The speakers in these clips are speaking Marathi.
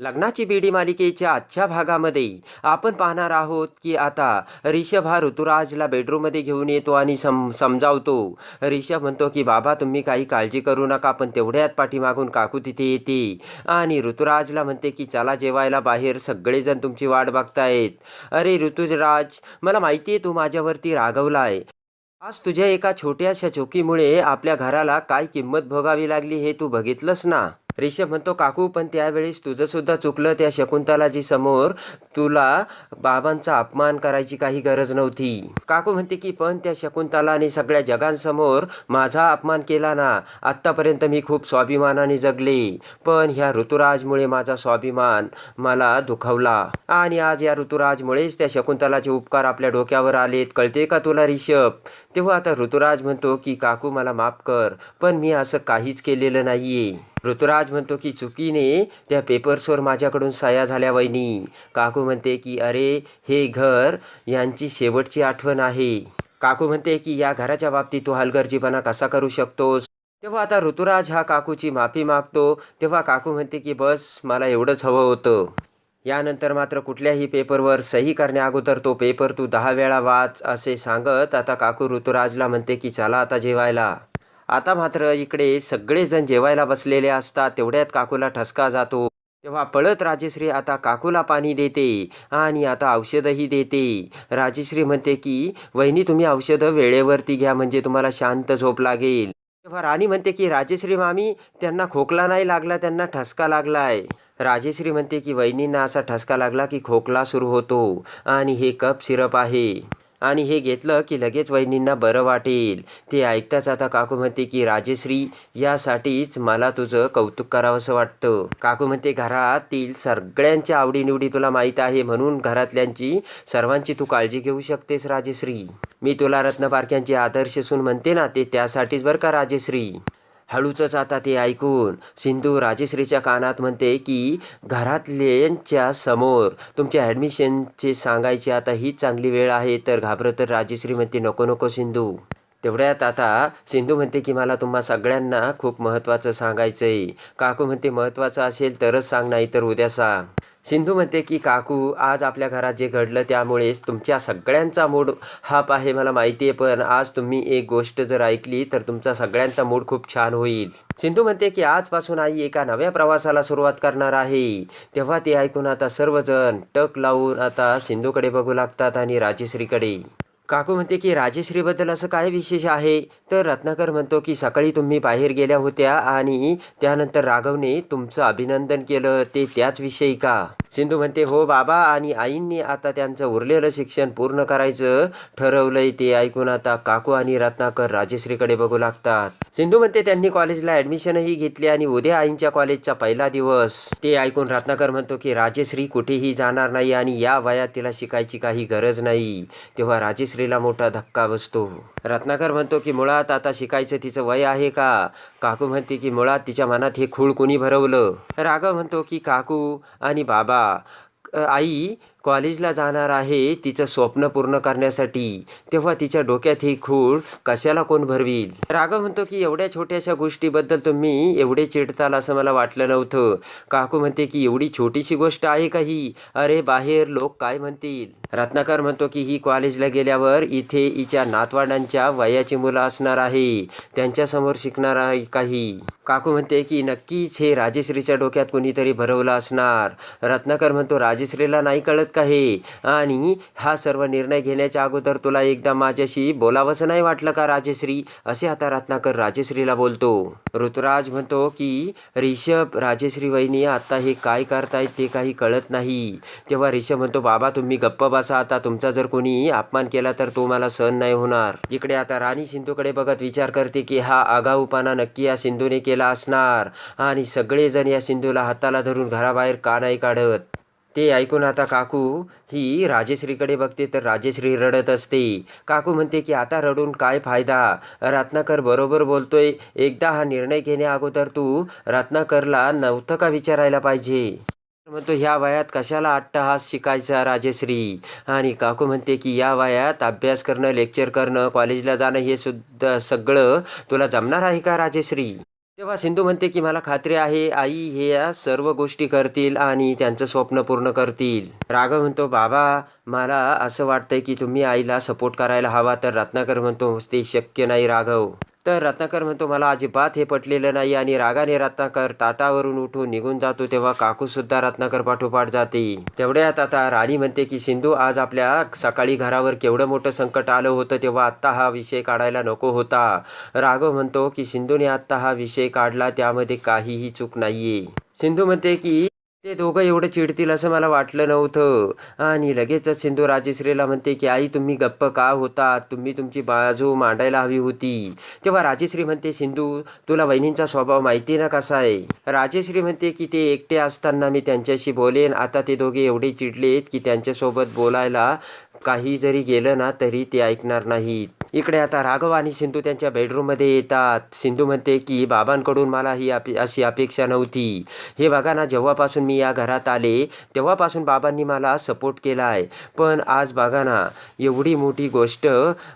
लग्नाची बीडी मालिकेच्या आजच्या भागामध्ये आपण पाहणार आहोत की आता रिषभ हा ऋतुराजला बेडरूममध्ये घेऊन येतो आणि सम समजावतो. रिषभ म्हणतो की बाबा तुम्ही काही काळजी करू नका पण तेवढ्यात पाठीमागून काकू तिथे येते. आणि ऋतुराजला म्हणते की चला जेवायला बाहेर सगळेजण तुमची वाट बघतायत. अरे ऋतुराज मला माहिती आहे तू माझ्यावरती रागवलाय. आज तुझ्या एका छोट्याशा चोकीमुळे आपल्या घराला काय किंमत भोगावी लागली हे तू बघितलंस ना? रिषभ म्हणतो काकू पण त्यावेळेस तुझंसुद्धा चुकलं त्या शकुंतलाजी समोर. तुला बाबांचा अपमान करायची काही गरज नव्हती. काकू म्हणते की पण त्या शकुंतलाने सगळ्या जगांसमोर माझा अपमान केला ना आत्तापर्यंत मी खूप स्वाभिमानाने जगले. पण ह्या ऋतुराजमुळे माझा स्वाभिमान मला दुखावला. आणि आज या ऋतुराजमुळेच त्या शकुंतलाचे उपकार आपल्या डोक्यावर आलेत. कळते का तुला रिषभ तेव्हा आता ऋतुराज म्हणतो की काकू मला माफ कर पण मी असं काहीच केलेलं नाहीये. ऋतुराज म्हणतो की चुकीने त्या पेपर्सवर माझ्याकडून सह्या झाल्या वहिनी. काकू म्हणते की अरे हे घर यांची शेवटची आठवण आहे. काकू म्हणते की या घराच्या बाबतीत तू हलगर्जीपणा कसा करू शकतोस? तेव्हा आता ऋतुराज हा काकूची माफी मागतो. तेव्हा काकू म्हणते की बस मला एवढंच हवं होतं. यानंतर मात्र कुठल्याही पेपरवर सही करण्या अगोदर तो पेपर तू दहा वेळा वाच असे सांगत आता काकू ऋतुराजला म्हणते की चला आता जेवायला. आता मात्र इकडे सगळेजण जेवायला बसलेले असतात. तेवढ्यात काकूला ठसका जातो. तेव्हा पळत राजेश्री आता काकूला पाणी देते आणि आता औषधही देते. राजेश्री म्हणते की वहिनी तुम्ही औषधं वेळेवरती घ्या म्हणजे तुम्हाला शांत झोप लागेल. तेव्हा राणी म्हणते की राजेश्री मामी त्यांना खोकला नाही लागला त्यांना ठसका लागलाय. राजेश्री म्हणते की वहिनींना असा ठसका लागला की खोकला सुरू होतो आणि हे कप सिरप आहे. आणि हे घेतलं की लगेच वहिनींना बरं वाटेल. ते ऐकताच आता काकू म्हणते की राजेश्री यासाठीच मला तुझं कौतुक करावंसं वाटतं. काकू म्हणते घरातील सगळ्यांच्या आवडीनिवडी तुला माहीत आहे म्हणून घरातल्यांची सर्वांची तू काळजी घेऊ शकतेस राजेश्री. मी तुला रत्नपारख्यांचे आदर्श सून म्हणते ना ते त्यासाठीच बरं का राजेश्री? हळूचच आता ते ऐकून. सिंधू राजेश्रीच्या कानात म्हणते की घरातल्यांच्या समोर तुमच्या ॲडमिशनचे सांगायचे आता हीच चांगली वेळ आहे तर घाबरत तर राजेश्री म्हणते नको नको सिंधू. तेवढ्यात आता सिंधू म्हणते की मला तुम्हा सगळ्यांना खूप महत्त्वाचं सांगायचं आहे काकू म्हणते महत्त्वाचं असेल तरच सांग नाही तर उद्या सांग. सिंधू म्हणते की काकू आज आपल्या घरात जे घडलं त्यामुळेच तुमच्या सगळ्यांचा मूड हाप आहे मला माहिती आहे पण आज तुम्ही एक गोष्ट जर ऐकली तर तुमचा सगळ्यांचा मूड खूप छान होईल. सिंधू म्हणते की आजपासून आई एका नव्या प्रवासाला सुरुवात करणार आहे. तेव्हा ते ऐकून आता सर्वजण टक लावून आता सिंधूकडे बघू लागतात आणि राजेश्रीकडे. काकू म्हणते की राजेश्रीबद्दल असं काय विशेष आहे? तर रत्नाकर म्हणतो की सकाळी तुम्ही बाहेर गेल्या होत्या आणि त्यानंतर राघवने तुमचं अभिनंदन केलं ते त्याच विषयी का? सिंधू म्हणते हो बाबा आणि आईंनी आता त्यांचं उरलेलं शिक्षण पूर्ण करायचं ठरवलंय ते ऐकून आता काकू आणि रत्नाकर राजेश्रीकडे बघू लागतात. सिंधू म्हणते त्यांनी कॉलेजला ॲडमिशनही घेतली आणि उद्या आईंच्या कॉलेजचा पहिला दिवस. ते ऐकून रत्नाकर म्हणतो की राजेश्री कुठेही जाणार नाही आणि या वयात तिला शिकायची काही गरज नाही. तेव्हा राजेश्रीला मोठा धक्का बसतो. रत्नाकर म्हणतो की मुळात आता शिकायचं तिचं वय आहे का? काकू म्हणते की मुळात तिच्या मनात हे खूळ कुणी भरवलं? राघव म्हणतो की काकू आणि बाबा आई कॉलेजला जाणार आहे तिचं स्वप्न पूर्ण करण्यासाठी. तेव्हा तिच्या डोक्यात ही खूळ कशाला कोण भरवील? राघव म्हणतो की एवढ्या छोट्याशा गोष्टीबद्दल तुम्ही एवढे चिडताल असं मला वाटलं नव्हतं. काकू म्हणते की एवढी छोटीशी गोष्ट आहे का ही? अरे बाहेर लोक काय म्हणतील? रत्नाकर म्हणतो की ही कॉलेजला गेल्यावर इथे हिच्या नातवाडांच्या वयाची मुलं असणार आहे. त्यांच्यासमोर शिकणार आहे काही काकू म्हणते की नक्कीच हे राजेश्रीच्या डोक्यात कोणीतरी भरवलं असणार. रत्नाकर म्हणतो राजेश्रीला नाही कळत का हे? आणि हा सर्व निर्णय घेण्याच्या अगोदर तुला एकदा माझ्याशी बोलावंसं नाही वाटलं का राजेश्री? असे आता रत्नाकर राजेश्रीला बोलतो. ऋतुराज म्हणतो की रिषभ राजश्री वहिनी आता हे काय करतायत ते काही कळत नाही. तेव्हा रिषभ म्हणतो बाबा तुम्ही गप्प बसा. आता तुमचा जर कोणी अपमान केला तर तो मला सहन नाही होणार. इकडे आता राणी सिंधूकडे बघत विचार करते की हा आगाऊपणा नक्की या सिंधूने केला असणार? आणि सगळेजण या सिंधूला हाताला धरून घराबाहेर का नाही काढत? ते ऐकून आता काकू ही राजेश्रीकडे बघते तर राजेश्री रडत असते. काकू म्हणते की आता रडून काय फायदा? रत्नाकर बरोबर बोलतोय. एकदा हा निर्णय घेण्या अगोदर तू रत्नाकरला नव्हतं का विचारायला पाहिजे? म्हणतो ह्या वयात कशाला अट्टहास शिकायचा राजेश्री? आणि काकू म्हणते की या वयात अभ्यास करणं लेक्चर करणं कॉलेजला जाणं हे सुद्धा सगळं तुला जमणार आहे का राजेश्री? तेव्हा सिंधू म्हणते की मला खात्री आहे आई हे या सर्व गोष्टी करतील आणि त्यांचं स्वप्न पूर्ण करतील. राघव म्हणतो बाबा मला असं वाटतंय की तुम्ही आईला सपोर्ट करायला हवा तर रत्नाकर म्हणतो ते शक्य नाही राघव. तर रत्नाकर म्हणतो मला अजिबात हे पटलेलं नाही आणि रागाने रत्नाकर ताटावरून उठून निघून जातो तेव्हा काकू सुद्धा रत्नाकर पाठोपाठ जाते. तेवढ्यात आता राणी म्हणते की सिंधू आज आपल्या सकाळी घरावर केवढं मोठं संकट आलं होतं तेव्हा आत्ता हा विषय काढायला नको होता. राघव म्हणतो की सिंधूने आत्ता हा विषय काढला त्यामध्ये काहीही चूक नाहीये. सिंधू म्हणते की ते दोघं एवढं चिडतील असं मला वाटलं नव्हतं. आणि लगेचच सिंधू राजेश्रीला म्हणते की आई तुम्ही गप्प का होता तुम्ही तुमची बाजू मांडायला हवी होती. तेव्हा राजेश्री म्हणते सिंधू तुला वहिनींचा स्वभाव माहिती ना कसा आहे? राजेश्री म्हणते की ते एकटे असताना मी त्यांच्याशी बोलेन. आता ते दोघे एवढे चिडलेत की त्यांच्यासोबत बोलायला काही जरी गेलं ना तरी ते ऐकणार नाहीत. इकडे आता राघव आणि सिंधू त्यांच्या बेडरूममध्ये येतात. सिंधू म्हणते की बाबांकडून मला ही अपे अशी अपेक्षा नव्हती. हे बघा ना जेव्हापासून मी या घरात आले तेव्हापासून बाबांनी मला सपोर्ट केला आहे पण आज बघा ना एवढी मोठी गोष्ट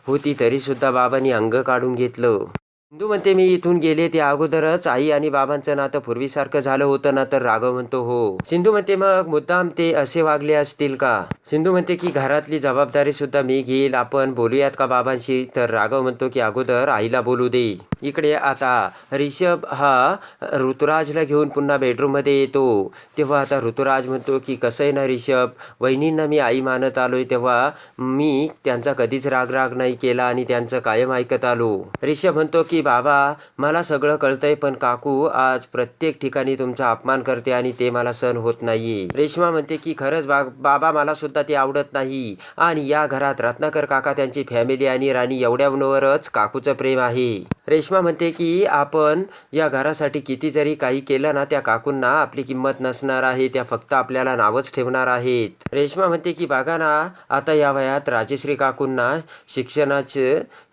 होती तरीसुद्धा बाबांनी अंग काढून घेतलं. सिंधू म्हणते मी इथून गेले ते अगोदरच आई आणि बाबांचं नातं पूर्वीसारखं झालं होतं ना तर राघव म्हणतो हो. सिंधू म्हणते मग मुद्दाम ते असे वागले असतील का? सिंधू म्हणते की घरातली जबाबदारी सुद्धा मी घेईल. आपण बोलूयात का बाबांशी? तर राघव म्हणतो की अगोदर आईला बोलू दे. इकडे आता रिषभ हा ऋतुराजला घेऊन पुन्हा बेडरूममध्ये येतो. तेव्हा आता ऋतुराज म्हणतो की कसं आहे ना रिषभ वहिनींना मी आई मानत आलोय. तेव्हा मी त्यांचा कधीच राग राग नाही केला आणि त्यांचं कायम ऐकत आलो. रिषभ म्हणतो की बाबा मला सगळं कळतंय पण काकू आज प्रत्येक ठिकाणी तुमचा अपमान करते आणि ते मला सहन होत नाही रेश्मा म्हणते की खरंच बा बाबा मला सुद्धा ते आवडत नाही. आणि या घरात रत्नाकर काका त्यांची फॅमिली आणि राणी एवढ्यावरच काकूचं प्रेम आहे. रेश्मा म्हणते की आपण या घरासाठी किती जरी काही केलं ना त्या काकूंना आपली किंमत नसणार आहे त्या फक्त आपल्याला नावच ठेवणार आहेत. रेश्मा म्हणते की बघा ना आता या वयात राजश्री काकूंना शिक्षणाची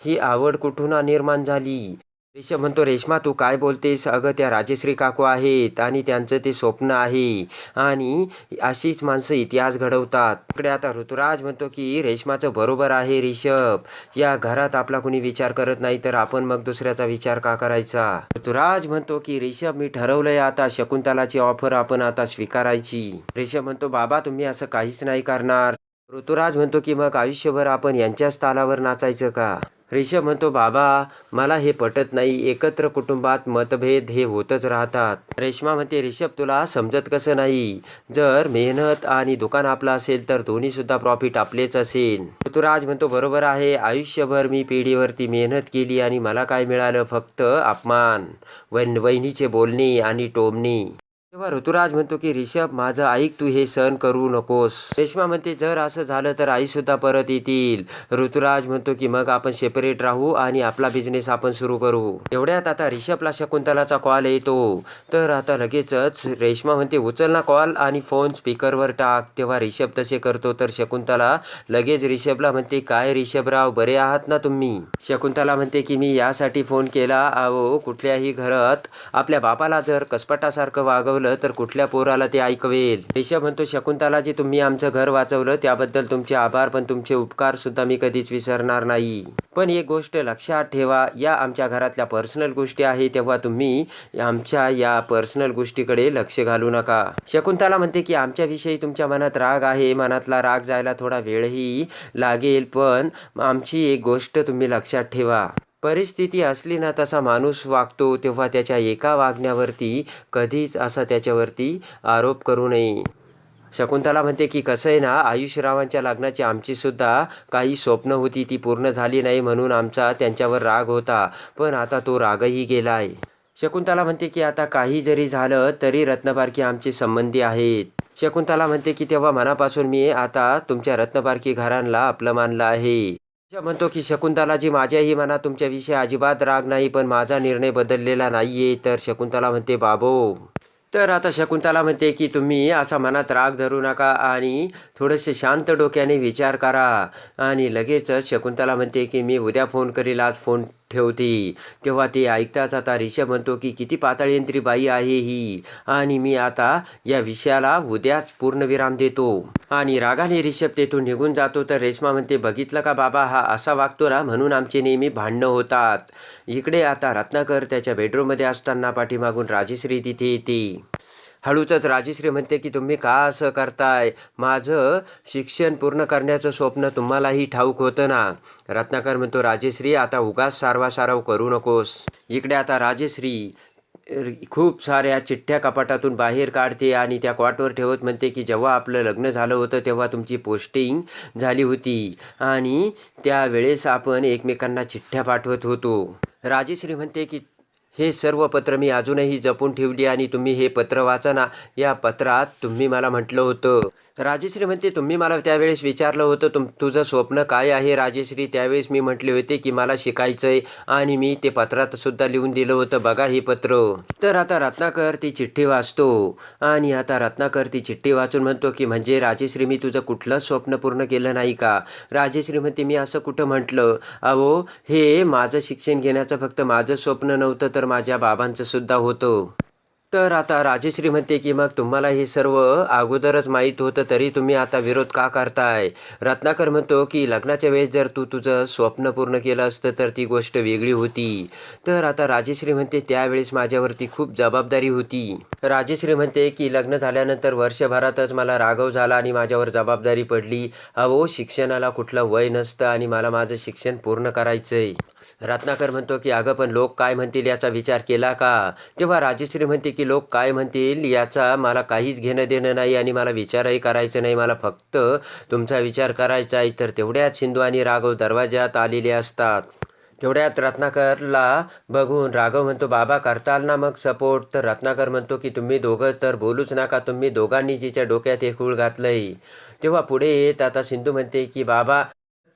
ही आवड कुठून निर्माण झाली? रेशम म्हणतो रेश्मा तू काय बोलतेस? अगं त्या राजश्री काकू आहेत आणि त्यांचं ते स्वप्न आहे. आणि अशीच माणसं इतिहास घडवतात. इकडे आता ऋतुराज म्हणतो की रेश्माचं बरोबर आहे रिषभ या घरात आपला कुणी विचार करत नाही तर आपण मग दुसऱ्याचा विचार का करायचा? ऋतुराज म्हणतो की रिषभ मी ठरवलंय आता शकुंतलाची ऑफर आपण आता स्वीकारायची. रिषभ म्हणतो बाबा तुम्ही असं काहीच नाही करणार. ऋतुराज म्हणतो की मग आयुष्यभर आपण यांच्याच तालावर नाचायचं का? रिषभ म्हणतो बाबा मला हे पटत नाही. एकत्र कुटुंबात मतभेद हे होतच राहतात. रेश्मा म्हणते रिषभ तुला समजत कसं नाही? जर मेहनत आणि दुकान आपलं असेल तर दोन्ही सुद्धा प्रॉफिट आपलेच असेल. ऋतुराज म्हणतो बरोबर आहे. आयुष्यभर मी पिढीवरती मेहनत केली आणि मला काय मिळालं? फक्त अपमान. वैन वहिनीचे बोलणे आणि टोमणे. तेव्हा ऋतुराज म्हणतो की रिषभ माझं ऐक तू हे सहन करू नकोस. रेश्मा म्हणते जर असं झालं तर आई सुद्धा परत येतील. ऋतुराज म्हणतो की मग आपण सेपरेट राहू आणि आपला बिझनेस आपण सुरू करू. एवढ्यात आता रिषभला शकुंतलाचा कॉल येतो. तर आता लगेचच रेश्मा म्हणते उचल ना कॉल आणि फोन स्पीकरवर टाक. तेव्हा रिषभ तसे करतो तर शकुंतला लगेच रिषभला म्हणते काय रिषभराव बरे आहात ना तुम्ही? शकुंतला म्हणते की मी यासाठी फोन केला. अहो कुठल्याही घरात आपल्या बापाला जर कसपटासारखं वाचवलं तर कुठल्या पोराला ते ऐकवेल? रिषभ म्हणतो शकुंतलाजी तुम्ही आमचं घर वाचवलं त्याबद्दल तुमचे आभार पण तुमचे उपकार सुद्धा मी कधीच विसरणार नाही. पण एक गोष्ट लक्षात ठेवा या आमच्या घरातल्या पर्सनल गोष्टी आहे तेव्हा तुम्ही आमच्या या पर्सनल गोष्टीकडे लक्ष घालू नका. शकुंतला म्हणते की आमच्याविषयी तुमच्या मनात राग आहे मनातला राग जायला थोडा वेळही लागेल पण आमची एक गोष्ट तुम्ही लक्षात ठेवा. परिस्थिती असली ना तसा माणूस वागतो तेव्हा त्याच्या एका वागण्यावरती कधीच असा त्याच्यावरती आरोप करू नये. शकुंतला म्हणते की कसं आहे ना आयुष्यरावांच्या लग्नाची आमचीसुद्धा काही स्वप्न होती ती पूर्ण झाली नाही म्हणून आमचा त्यांच्यावर राग होता पण आता तो रागही गेला आहे शकुंतला म्हणते की आता काही जरी झालं तरी रत्नपारखी आमचे संबंधी आहेत. शकुंतला म्हणते की तेव्हा मनापासून मी आता तुमच्या रत्नपारखी घरांना आपलं मानलं आहे. म्हणतो की शकुंतलाजी माझ्याही मनात तुमच्याविषयी अजिबात राग नाही पण माझा निर्णय बदललेला नाहीये. तर शकुंतला म्हणते बाबो तर आता शकुंतला म्हणते की तुम्ही असा मनात राग धरू नका आणि थोडेसे शांत डोक्याने विचार करा. आणि लगेचच शकुंतला म्हणते की मी उद्या फोन करील आज फोन ठेवते. तेव्हा ते ऐकताच आता रिषभ म्हणतो की किती पाताळयंत्री बाई आहे ही. आणि मी आता या विषयाला उद्याच पूर्णविराम देतो. आणि रागाने रिषभ तेथून निघून जातो. तर रेश्मा म्हणते बघितलं का बाबा हा असा वागतो ना म्हणून आमचे नेहमी भांडणं होतात. इकडे आता रत्नाकर त्याच्या बेडरूममध्ये असताना पाठीमागून राजेश्री तिथे येते. हळूचच राजेश्री म्हणते की तुम्ही का असं करताय? माझं शिक्षण पूर्ण करण्याचं स्वप्न तुम्हालाही ठाऊक होतं ना. रत्नाकर म्हणतो राजेश्री आता उगाच सारवासारव करू नकोस. इकडे आता राजेश्री खूप साऱ्या चिठ्ठ्या कपाटातून बाहेर काढते आणि त्या क्वाटवर ठेवत म्हणते की जेव्हा आपलं लग्न झालं होतं तेव्हा तुमची पोस्टिंग झाली होती आणि त्यावेळेस आपण एकमेकांना चिठ्ठ्या पाठवत होतो. राजेश्री म्हणते की हे सर्व पत्र मी अजूनही जपून ठेवली आणि तुम्ही हे पत्र वाचा ना. या पत्रात तुम्ही मला म्हटलं होतं. राजेश्री म्हणते तुम्ही मला त्यावेळेस विचारलं होतं तुम तुझं स्वप्न काय आहे? राजेश्री त्यावेळेस मी म्हटले होते की मला शिकायचं आहे आणि मी ते पत्रात सुद्धा लिहून दिलं होतं. बघा हे पत्र. तर आता रत्नाकर ती चिठ्ठी वाचतो. आणि आता रत्नाकर ती चिठ्ठी वाचून म्हणतो की म्हणजे राजेश्री मी तुझं कुठलं स्वप्न पूर्ण केलं नाही का? राजेश्री म्हणते मी असं कुठं म्हटलं? अहो हे माझं शिक्षण घेण्याचं फक्त माझं स्वप्न नव्हतं तर माझ्या बाबांचं सुद्धा होतं. तर आता राजेश्री म्हणते की मग तुम्हाला हे सर्व अगोदरच माहीत होतं तरी तुम्ही आता विरोध का करताय? रत्नाकर म्हणतो की लग्नाच्या वेळेस जर तू तुझं स्वप्न पूर्ण केलं असतं तर ती गोष्ट वेगळी होती. तर आता राजेश्री म्हणते त्यावेळेस माझ्यावरती खूप जबाबदारी होती. राजेश्री म्हणते की लग्न झाल्यानंतर वर्षभरातच मला रागव झाला आणि माझ्यावर जबाबदारी पडली. अहो शिक्षणाला कुठलं वय नसतं आणि मला माझं शिक्षण पूर्ण करायचंय. रत्नाकर म्हणतो की अगं पण लोक काय म्हणतील याचा विचार केला का? तेव्हा राजश्री म्हणते की लोक काय म्हणतील याचा मला काहीच घेणं देणं नाही आणि मला विचारही करायचं नाही. मला फक्त तुमचा विचार करायचा आहे. तर तेवढ्यात सिंधू आणि राघव दरवाज्यात आलेले असतात. तेवढ्यात रत्नाकरला बघून राघव म्हणतो बाबा करताल ना मग सपोर्ट. तर रत्नाकर म्हणतो की तुम्ही दोघं तर बोलूच नका. तुम्ही दोघांनी जिच्या डोक्यात हे खूळ घातलंय. तेव्हा पुढे येत आता सिंधू म्हणते की बाबा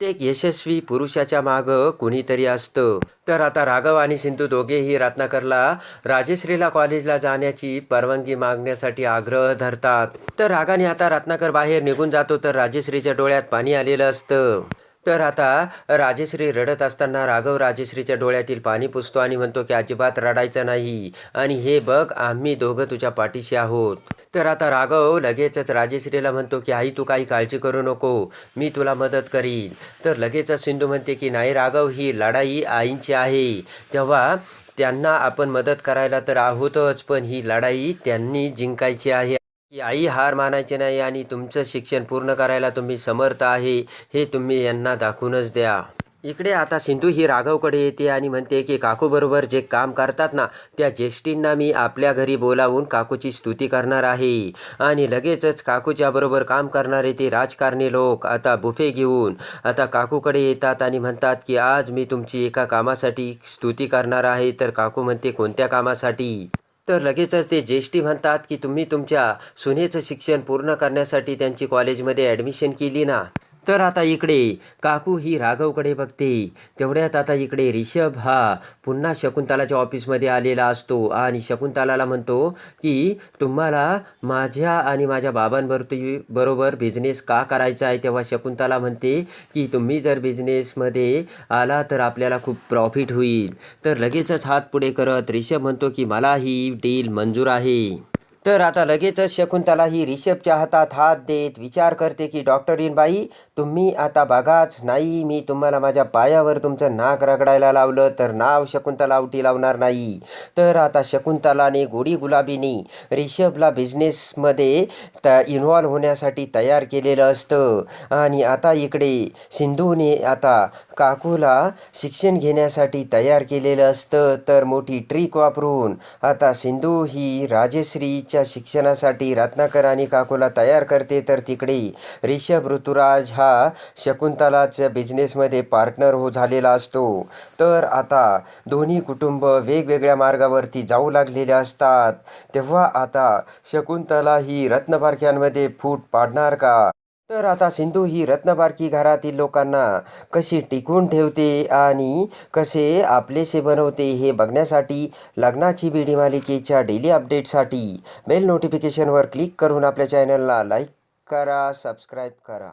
प्रत्येक यशस्वी पुरुषाच्या मागं कुणीतरी असतं. तर आता राघव आणि सिंधू दोघेही रत्नाकरला राजेश्रीला कॉलेजला जाण्याची परवानगी मागण्यासाठी आग्रह धरतात. तर रागाने आता रत्नाकर बाहेर निघून जातो तर राजेश्रीच्या डोळ्यात पाणी आलेलं असतं. तर आता राजेश्री रडत असताना राघव राजेश्रीच्या डोळ्यातील पाणी पुसतो आणि म्हणतो की अजिबात रडायचं नाही. आणि हे बघ आम्ही दोघं तुझ्या पाठीशी आहोत. तर आता राघव लगेचच राजेश्रीला म्हणतो की आई तू काही काळजी करू नको. मी तुला मदत करीन. तर लगेचच सिंधू म्हणते की नाही राघव ही लढाई आईंची आहे. तेव्हा त्यांना आपण मदत करायला तर आहोतच पण ही लढाई त्यांनी जिंकायची आहे. की आई हार मानायची नाही आणि तुमचं शिक्षण पूर्ण करायला तुम्ही समर्थ आहे हे तुम्ही यांना दाखवूनच द्या. इकडे आता सिंधू ही राघवकडे येते आणि म्हणते की काकूबरोबर जे काम करतात ना त्या ज्येष्ठींना मी आपल्या घरी बोलावून काकूची स्तुती करणार आहे. आणि लगेचच काकूच्याबरोबर काम करणारे ते राजकारणी लोक आता बुफे घेऊन आता काकूकडे येतात आणि म्हणतात की आज मी तुमची एका कामासाठी स्तुती करणार आहे. तर काकू म्हणते कोणत्या कामासाठी? तर लगेचच ते ज्येष्ठी म्हणतात की तुम्ही तुमच्या सुनेचं शिक्षण पूर्ण करण्यासाठी त्यांची कॉलेजमध्ये ॲडमिशन केली ना? तर आता इकडे काकू ही राघवकडे बघते. तेवढ्यात आता इकडे रिषभ हा पुन्हा शकुंतलाच्या ऑफिसमध्ये आलेला असतो आणि शकुंतलाला म्हणतो की तुम्हाला माझ्या आणि माझ्या बाबांबरोबर बरोबर बिझनेस का करायचा आहे? तेव्हा शकुंतला म्हणते की तुम्ही जर बिझनेसमध्ये आला तर आपल्याला खूप प्रॉफिट होईल. तर लगेचच हात पुढे करत रिषभ म्हणतो की मला ही डील मंजूर आहे. तर आता लगेचच शकुंतला ही रिषभच्या हातात हात देत विचार करते की डॉक्टरीन बाई तुम्ही आता बघाच नाही मी तुम्हाला माझ्या पायावर तुमचं नाक रगडायला लावलं तर नाव शकुंतला आवटी लावणार नाही. तर आता शकुंतलाने गोडी गुलाबीने रिषभला बिझनेसमध्ये त इन्व्हॉल्व होण्यासाठी तयार केलेलं असतं. आणि आता इकडे सिंधूने आता काकूला शिक्षण घेण्यासाठी तयार केलेलं असतं. तर मोठी ट्रिक वापरून आता सिंधू ही राजेश्रीच्या शिक्षणासाठी रत्नाकर आणि काकूला तयार करते तर तिकडे रिषभ ऋतुराज हा शकुंतलाच्या बिझनेसमध्ये पार्टनर हो झालेला असतो. तर आता दोन्ही कुटुंब वेगवेगळ्या मार्गावरती जाऊ लागलेले असतात. तेव्हा आता शकुंतला ही रत्नपारख्यांमध्ये फूट पाडणार का? तर आता सिंधू ही रत्नबारकी घरातील लोकांना कशी टिकून ठेवते आणि कसे आपलेसे बनवते हे बघण्यासाठी लग्नाची बीडी मालिकेच्या डेली अपडेटसाठी बेल नोटिफिकेशनवर क्लिक करून आपल्या चॅनलला लाईक करा सबस्क्राईब करा.